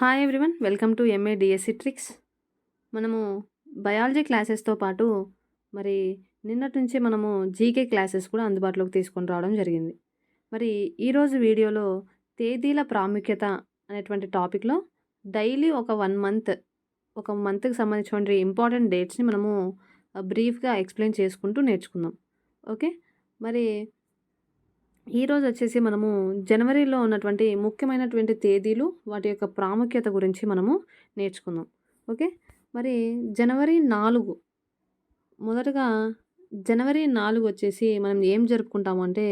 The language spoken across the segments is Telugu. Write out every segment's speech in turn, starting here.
Hi everyone welcome to MA DSC tricks మనము బయాలజీ క్లాసెస్తో పాటు మరి నిన్నటి నుంచే మనము జీకే క్లాసెస్ కూడా అందుబాటులోకి తీసుకొని రావడం జరిగింది. మరి ఈరోజు వీడియోలో తేదీల ప్రాముఖ్యత అనేటువంటి టాపిక్లో డైలీ ఒక వన్ మంత్ ఒక మంత్కి సంబంధించినటువంటి ఇంపార్టెంట్ డేట్స్ని మనము uh, బ్రీఫ్గా ఎక్స్ప్లెయిన్ చేసుకుంటూ నేర్చుకుందాం. ఓకే మరి ఈరోజు వచ్చేసి మనము జనవరిలో ఉన్నటువంటి ముఖ్యమైనటువంటి తేదీలు వాటి యొక్క ప్రాముఖ్యత గురించి మనము నేర్చుకుందాం. ఓకే? మరి జనవరి నాలుగు మొదటగా జనవరి నాలుగు వచ్చేసి మనం ఏం జరుపుకుంటాము అంటే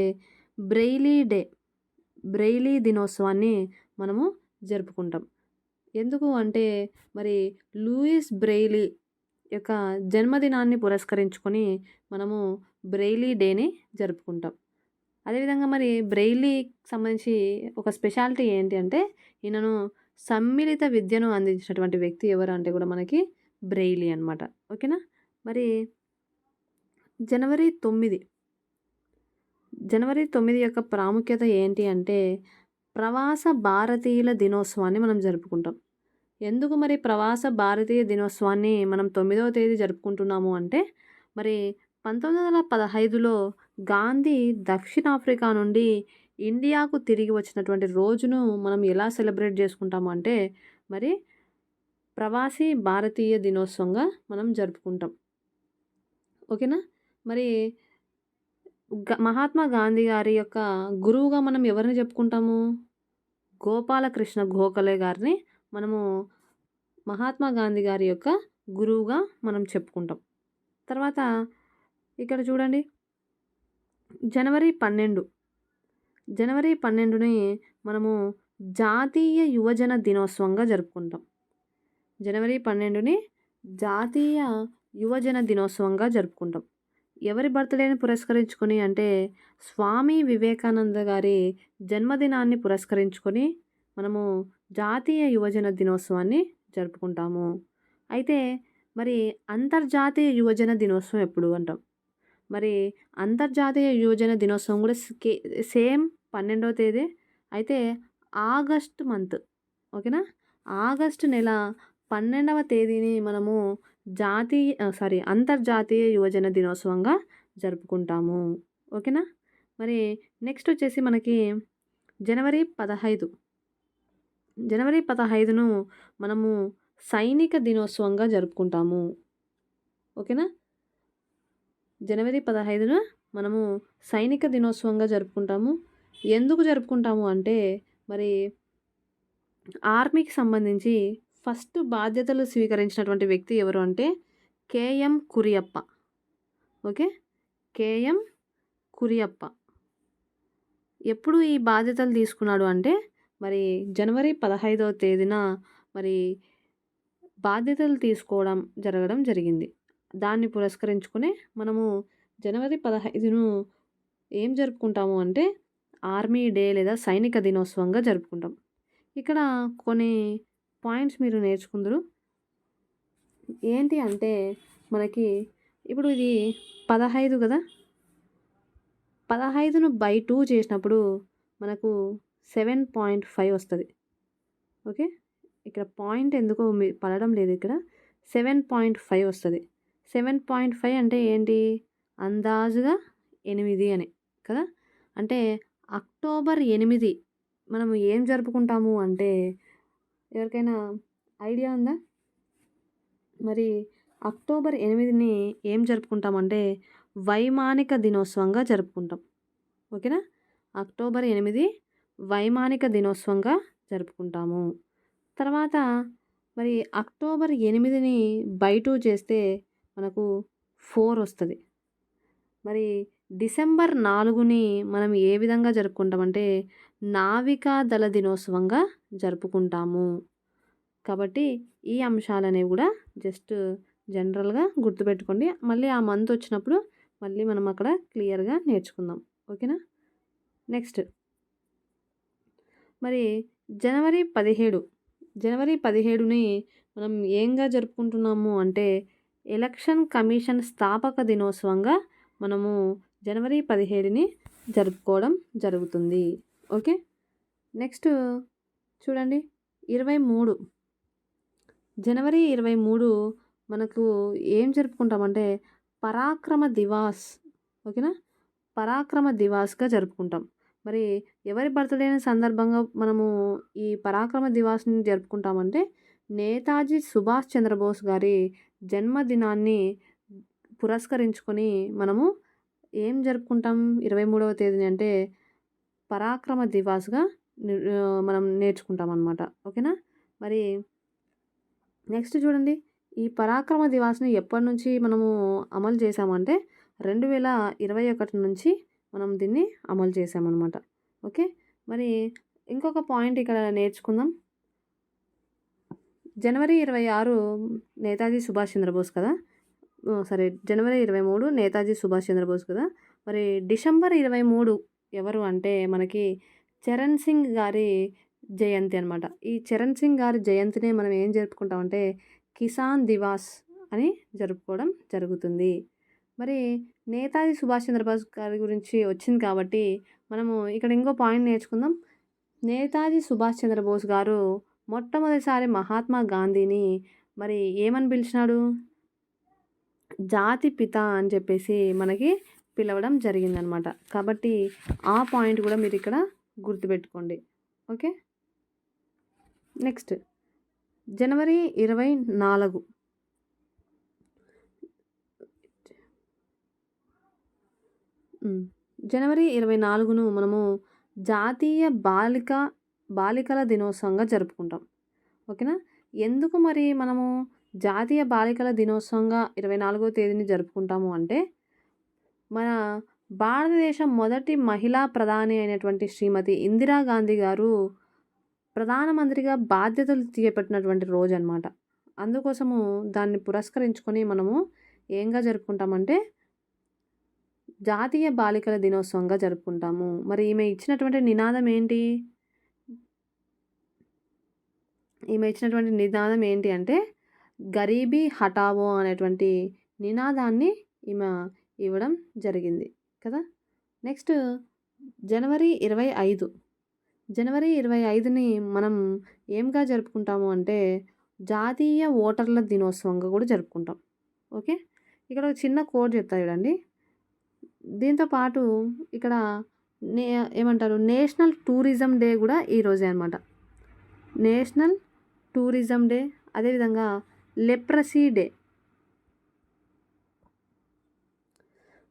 బ్రెయిలీ డే బ్రెయిలీ దినోత్సవాన్ని మనము జరుపుకుంటాం. ఎందుకు అంటే మరి లూయిస్ బ్రెయిలీ యొక్క జన్మదినాన్ని పురస్కరించుకొని మనము బ్రెయిలీ డేని జరుపుకుంటాం. అదేవిధంగా మరి బ్రెయిలీకి సంబంధించి ఒక స్పెషాలిటీ ఏంటి అంటే ఈయనను సమ్మిళిత విద్యను అందించినటువంటి వ్యక్తి ఎవరు అంటే కూడా మనకి బ్రెయిలీ అనమాట ఓకేనా? మరి జనవరి తొమ్మిది జనవరి తొమ్మిది యొక్క ప్రాముఖ్యత ఏంటి అంటే ప్రవాస భారతీయుల దినోత్సవాన్ని మనం జరుపుకుంటాం. ఎందుకు మరి ప్రవాస భారతీయ దినోత్సవాన్ని మనం తొమ్మిదవ తేదీ జరుపుకుంటున్నాము అంటే మరి పంతొమ్మిది వందల పదహైదులో గాంధీ దక్షిణాఫ్రికా నుండి ఇండియాకు తిరిగి వచ్చినటువంటి రోజును మనం ఎలా సెలబ్రేట్ చేసుకుంటాము అంటే మరి ప్రవాసీ భారతీయ దినోత్సవంగా మనం జరుపుకుంటాం. ఓకేనా? మరి మహాత్మా గాంధీ గారి యొక్క గురువుగా మనం ఎవరిని చెప్పుకుంటాము? గోపాలకృష్ణ గోఖలే గారిని మనము మహాత్మా గాంధీ గారి యొక్క గురువుగా మనం చెప్పుకుంటాం. తర్వాత ఇక్కడ చూడండి. జనవరి పన్నెండు. జనవరి పన్నెండుని మనము జాతీయ యువజన దినోత్సవంగా జరుపుకుంటాం. జనవరి పన్నెండుని జాతీయ యువజన దినోత్సవంగా జరుపుకుంటాం. ఎవరి బర్త్డేని పురస్కరించుకొని అంటే స్వామి వివేకానంద గారి జన్మదినాన్ని పురస్కరించుకొని మనము జాతీయ యువజన దినోత్సవాన్ని జరుపుకుంటాము. అయితే మరి అంతర్జాతీయ యువజన దినోత్సవం ఎప్పుడు అంటాం? మరి అంతర్జాతీయ యువజన దినోత్సవం కూడా సేమ్ పన్నెండవ తేదీ. అయితే ఆగస్ట్ మంత్ ఓకేనా? ఆగస్ట్ నెల పన్నెండవ తేదీని మనము జాతీయ సారీ అంతర్జాతీయ యువజన దినోత్సవంగా జరుపుకుంటాము ఓకేనా? మరి నెక్స్ట్ వచ్చేసి మనకి జనవరి పదహైదు. జనవరి పదహైదును మనము సైనిక దినోత్సవంగా జరుపుకుంటాము ఓకేనా? జనవరి పదహైదున మనము సైనిక దినోత్సవంగా జరుపుకుంటాము. ఎందుకు జరుపుకుంటాము అంటే మరి ఆర్మీకి సంబంధించి ఫస్ట్ బాధ్యతలు స్వీకరించినటువంటి వ్యక్తి ఎవరు అంటే K M Cariappa. Okay? K M Cariappa. ఎప్పుడు ఈ బాధ్యతలు తీసుకున్నాడు అంటే మరి జనవరి పదహైదవ తేదీన మరి బాధ్యతలు తీసుకోవడం జరగడం జరిగింది. దాన్ని పురస్కరించుకుని మనము జనవరి పదహైదును ఏం జరుపుకుంటాము అంటే ఆర్మీ డే లేదా సైనిక దినోత్సవంగా జరుపుకుంటాం. ఇక్కడ కొన్ని పాయింట్స్ మీరు నేర్చుకుందరు. ఏంటి అంటే మనకి ఇప్పుడు ఇది పదహైదు కదా? పదహైదును బై టూ చేసినప్పుడు మనకు సెవెన్ పాయింట్ ఫైవ్ వస్తుంది. ఓకే? ఇక్కడ పాయింట్ ఎందుకో పడడం లేదు ఇక్కడ. సెవెన్ పాయింట్ ఫైవ్ వస్తుంది. సెవెన్ పాయింట్ ఫైవ్ అంటే ఏంటి? అందాజుగా ఎనిమిది అని కదా? అంటే అక్టోబర్ ఎనిమిది మనం ఏం జరుపుకుంటాము అంటే ఎవరికైనా ఐడియా ఉందా? మరి అక్టోబర్ ఎనిమిదిని ఏం జరుపుకుంటామంటే వైమానిక దినోత్సవంగా జరుపుకుంటాం. ఓకేనా? అక్టోబర్ ఎనిమిది వైమానిక దినోత్సవంగా జరుపుకుంటాము. తర్వాత మరి అక్టోబర్ ఎనిమిదిని బయట చేస్తే మనకు ఫోర్ వస్తుంది. మరి డిసెంబర్ నాలుగుని మనం ఏ విధంగా జరుపుకుంటామంటే నావికా దళ దినోత్సవంగా జరుపుకుంటాము. కాబట్టి ఈ అంశాలనేవి కూడా జస్ట్ జనరల్గా గుర్తుపెట్టుకోండి. మళ్ళీ ఆ మంత్ వచ్చినప్పుడు మళ్ళీ మనం అక్కడ క్లియర్గా నేర్చుకుందాం. ఓకేనా? నెక్స్ట్. మరి జనవరి పదిహేడు. జనవరి పదిహేడుని మనం ఏంగా జరుపుకుంటున్నాము అంటే ఎలక్షన్ కమిషన్ స్థాపక దినోత్సవంగా మనము జనవరి పదిహేడుని జరుపుకోవడం జరుగుతుంది. ఓకే? నెక్స్ట్ చూడండి. ఇరవై మూడు. జనవరి ఇరవై మూడు మనకు ఏం జరుపుకుంటామంటే పరాక్రమ దివాస్. ఓకేనా? పరాక్రమ దివాస్గా జరుపుకుంటాం. మరి ఎవరి బర్త్డేని సందర్భంగా మనము ఈ పరాక్రమ దివాస్ని జరుపుకుంటామంటే నేతాజీ సుభాష్ చంద్రబోస్ గారి జన్మదినాన్ని పురస్కరించుకొని మనము ఏం జరుపుకుంటాం ఇరవై మూడవ తేదీని అంటే పరాక్రమ దివాస్గా మనం నేర్చుకుంటాం అనమాట ఓకేనా? మరి నెక్స్ట్ చూడండి. ఈ పరాక్రమ దివాస్ని ఎప్పటి నుంచి మనము అమలు చేసామంటే రెండు వేల ఇరవై ఒకటి నుంచి మనం దీన్ని అమలు చేసామన్నమాట ఓకే? మరి ఇంకొక పాయింట్ ఇక్కడ నేర్చుకుందాం. జనవరి ఇరవై ఆరు నేతాజీ సుభాష్ చంద్రబోస్ కదా? సరే జనవరి ఇరవై మూడు నేతాజీ సుభాష్ చంద్రబోస్ కదా? మరి డిసెంబర్ ఇరవై మూడు ఎవరు అంటే మనకి చరణ్ సింగ్ గారి జయంతి అనమాట ఈ చరణ్ సింగ్ గారి జయంతిని మనం ఏం జరుపుకుంటామంటే కిసాన్ దివాస్ అని జరుపుకోవడం జరుగుతుంది. మరి నేతాజీ సుభాష్ చంద్రబోస్ గారి గురించి వచ్చింది కాబట్టి మనము ఇక్కడ ఇంకో పాయింట్ నేర్చుకుందాం. నేతాజీ సుభాష్ చంద్రబోస్ గారు మొట్టమొదటిసారి మహాత్మా గాంధీని మరి ఏమని పిలిచినాడు? జాతి పిత అని చెప్పేసి మనకి పిలవడం జరిగిందనమాట. కాబట్టి ఆ పాయింట్ కూడా మీరు ఇక్కడ గుర్తుపెట్టుకోండి. ఓకే? నెక్స్ట్. జనవరి ఇరవై నాలుగు. జనవరి ఇరవై నాలుగును మనము జాతీయ బాలిక బాలికల దినోత్సవంగా జరుపుకుంటాం. ఓకేనా? ఎందుకు మరి మనము జాతీయ బాలికల దినోత్సవంగా ఇరవై నాలుగో తేదీని జరుపుకుంటాము అంటే మన భారతదేశం మొదటి మహిళా ప్రధాని అయినటువంటి శ్రీమతి ఇందిరాగాంధీ గారు ప్రధానమంత్రిగా బాధ్యతలు చేపట్టినటువంటి రోజు అనమాట అందుకోసము దాన్ని పురస్కరించుకొని మనము ఏంగా జరుపుకుంటామంటే జాతీయ బాలికల దినోత్సవంగా జరుపుకుంటాము. మరి ఈమె ఇచ్చినటువంటి నినాదం ఏంటి? ఈమె ఇచ్చినటువంటి నినాదం ఏంటి అంటే గరీబీ హటావో అనేటువంటి నినాదాన్ని ఈమె ఇవ్వడం జరిగింది కదా? నెక్స్ట్ జనవరి ఇరవై ఐదు. జనవరి ఇరవై ఐదుని మనం ఏంగా జరుపుకుంటాము అంటే జాతీయ ఓటర్ల దినోత్సవంగా కూడా జరుపుకుంటాం ఓకే? ఇక్కడ ఒక చిన్న కోడ్ చెప్తా చూడండి. దీంతో పాటు ఇక్కడ నే ఏమంటారు? నేషనల్ టూరిజం డే కూడా ఈరోజే అనమాట నేషనల్ టూరిజం డే అదేవిధంగా లెప్రసీ డే.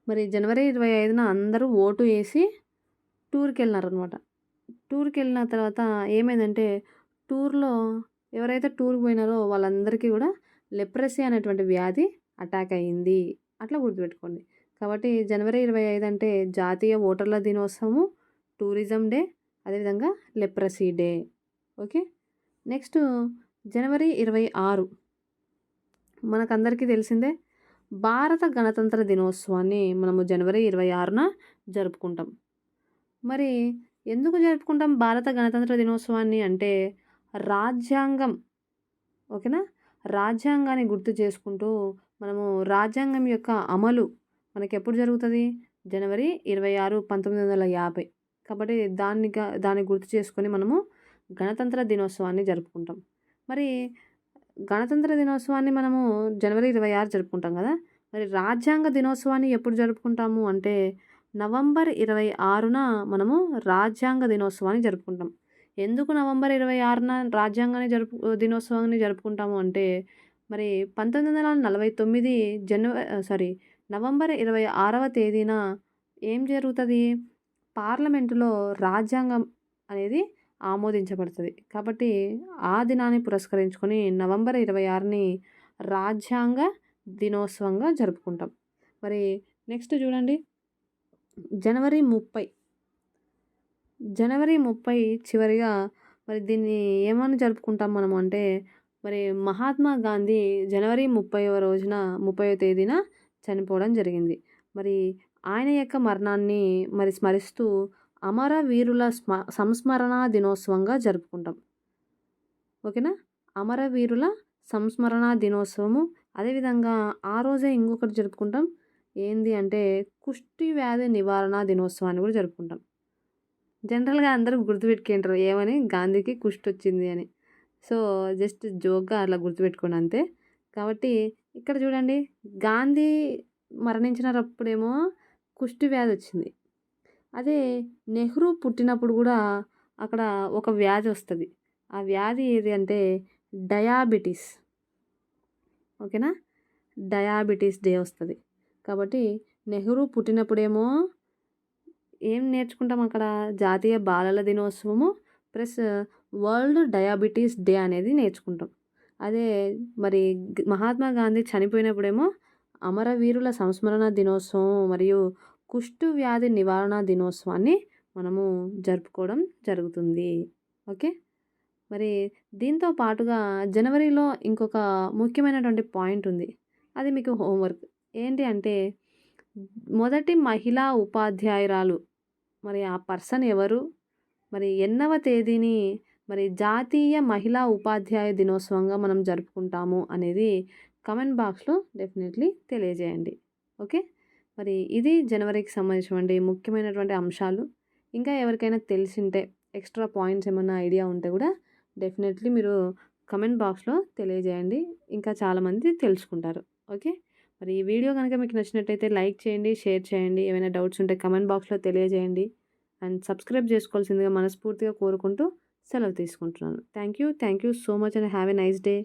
మరి జనవరి ఇరవై ఐదున అందరూ ఓటు వేసి టూర్కి వెళ్ళినారనమాట టూర్కి వెళ్ళిన తర్వాత ఏమైందంటే టూర్లో ఎవరైతే టూర్కి పోయినారో వాళ్ళందరికీ కూడా లెప్రసీ అనేటువంటి వ్యాధి అటాక్ అయ్యింది అట్లా గుర్తుపెట్టుకోండి. కాబట్టి జనవరి ఇరవై ఐదు అంటే జాతీయ ఓటర్ల దినోత్సవము టూరిజం డే అదేవిధంగా లెప్రసీ డే. ఓకే? నెక్స్ట్ జనవరి ఇరవై ఆరు. మనకందరికీ తెలిసిందే భారత గణతంత్ర దినోత్సవాన్ని మనము జనవరి ఇరవై ఆరున జరుపుకుంటాం. మరి ఎందుకు జరుపుకుంటాం భారత గణతంత్ర దినోత్సవాన్ని అంటే రాజ్యాంగం ఓకేనా? రాజ్యాంగాన్ని గుర్తు చేసుకుంటూ మనము రాజ్యాంగం యొక్క అమలు మనకి ఎప్పుడు జరుగుతుంది? జనవరి ఇరవై ఆరు పంతొమ్మిది వందల యాభై. కాబట్టి దాన్ని దాన్ని గుర్తు చేసుకొని మనము గణతంత్ర దినోత్సవాన్ని జరుపుకుంటాం. మరి గణతంత్ర దినోత్సవాన్ని మనము జనవరి ఇరవై ఆరు జరుపుకుంటాం కదా? మరి రాజ్యాంగ దినోత్సవాన్ని ఎప్పుడు జరుపుకుంటాము అంటే నవంబర్ ఇరవై ఆరున మనము రాజ్యాంగ దినోత్సవాన్ని జరుపుకుంటాం. ఎందుకు నవంబర్ ఇరవై ఆరున రాజ్యాంగాన్ని జరుపు దినోత్సవాన్ని జరుపుకుంటాము అంటే మరి పంతొమ్మిది వందల నలభై తొమ్మిది జనవరి సారీ నవంబర్ ఇరవై ఆరవ తేదీన ఏం జరుగుతుంది? పార్లమెంటులో రాజ్యాంగం అనేది ఆమోదించబడుతుంది. కాబట్టి ఆ దినాన్ని పురస్కరించుకొని నవంబర్ ఇరవై ఆరుని రాజ్యాంగ దినోత్సవంగా జరుపుకుంటాం. మరి నెక్స్ట్ చూడండి. జనవరి ముప్పై. జనవరి ముప్పై చివరిగా మరి దీన్ని ఏమని జరుపుకుంటాం మనం అంటే మరి మహాత్మా గాంధీ జనవరి ముప్పైవ రోజున ముప్పైవ తేదీన చనిపోవడం జరిగింది. మరి ఆయన యొక్క మరణాన్ని మరి స్మరిస్తూ అమరవీరుల స్మ సంస్మరణ దినోత్సవంగా జరుపుకుంటాం. ఓకేనా? అమరవీరుల సంస్మరణ దినోత్సవము. అదేవిధంగా ఆ రోజే ఇంకొకటి జరుపుకుంటాం. ఏంది అంటే కుష్టి వ్యాధి నివారణ దినోత్సవాన్ని కూడా జరుపుకుంటాం. జనరల్గా అందరూ గుర్తుపెట్టుకుంటారు ఏమని? గాంధీకి కుష్టి వచ్చింది అని. సో జస్ట్ జోక్గా అలా గుర్తుపెట్టుకోండి అంతే. కాబట్టి ఇక్కడ చూడండి గాంధీ మరణించినప్పుడేమో కుష్టి వ్యాధి వచ్చింది. అదే నెహ్రూ పుట్టినప్పుడు కూడా అక్కడ ఒక వ్యాధి వస్తుంది. ఆ వ్యాధి ఏది అంటే డయాబెటీస్. ఓకేనా? డయాబెటీస్ డే వస్తుంది. కాబట్టి నెహ్రూ పుట్టినప్పుడేమో ఏం నేర్చుకుంటాం అక్కడ? జాతీయ బాలల దినోత్సవము ప్లస్ వరల్డ్ డయాబెటీస్ డే అనేది నేర్చుకుంటాం. అదే మరి మహాత్మా గాంధీ చనిపోయినప్పుడేమో అమరవీరుల సంస్మరణ దినోత్సవం మరియు కుష్టు వ్యాధి నివారణ దినోత్సవాన్ని మనము జరుపుకోవడం జరుగుతుంది. ఓకే? మరి దీంతో పాటుగా జనవరిలో ఇంకొక ముఖ్యమైనటువంటి పాయింట్ ఉంది. అది మీకు హోంవర్క్. ఏంటి అంటే మొదటి మహిళా ఉపాధ్యాయురాలు మరి ఆ పర్సన్ ఎవరు? మరి ఎన్నవ తేదీని మరి జాతీయ మహిళా ఉపాధ్యాయ దినోత్సవంగా మనం జరుపుకుంటాము అనేది కమెంట్ బాక్స్లో డెఫినెట్లీ తెలియజేయండి. ఓకే? మరి ఇది జనవరికి సంబంధించినటువంటి ముఖ్యమైనటువంటి అంశాలు. ఇంకా ఎవరికైనా తెలిసింటే ఎక్స్ట్రా పాయింట్స్ ఏమైనా ఐడియా ఉంటే కూడా డెఫినెట్లీ మీరు కమెంట్ బాక్స్లో తెలియజేయండి. ఇంకా చాలామంది తెలుసుకుంటారు. ఓకే? మరి ఈ వీడియో కనుక మీకు నచ్చినట్టయితే లైక్ చేయండి షేర్ చేయండి. ఏమైనా డౌట్స్ ఉంటే కమెంట్ బాక్స్లో తెలియజేయండి. అండ్ సబ్స్క్రైబ్ చేసుకోవాల్సిందిగా మనస్ఫూర్తిగా కోరుకుంటూ సెలవు తీసుకుంటున్నాను. Thank you. Thank you so much and have a nice day.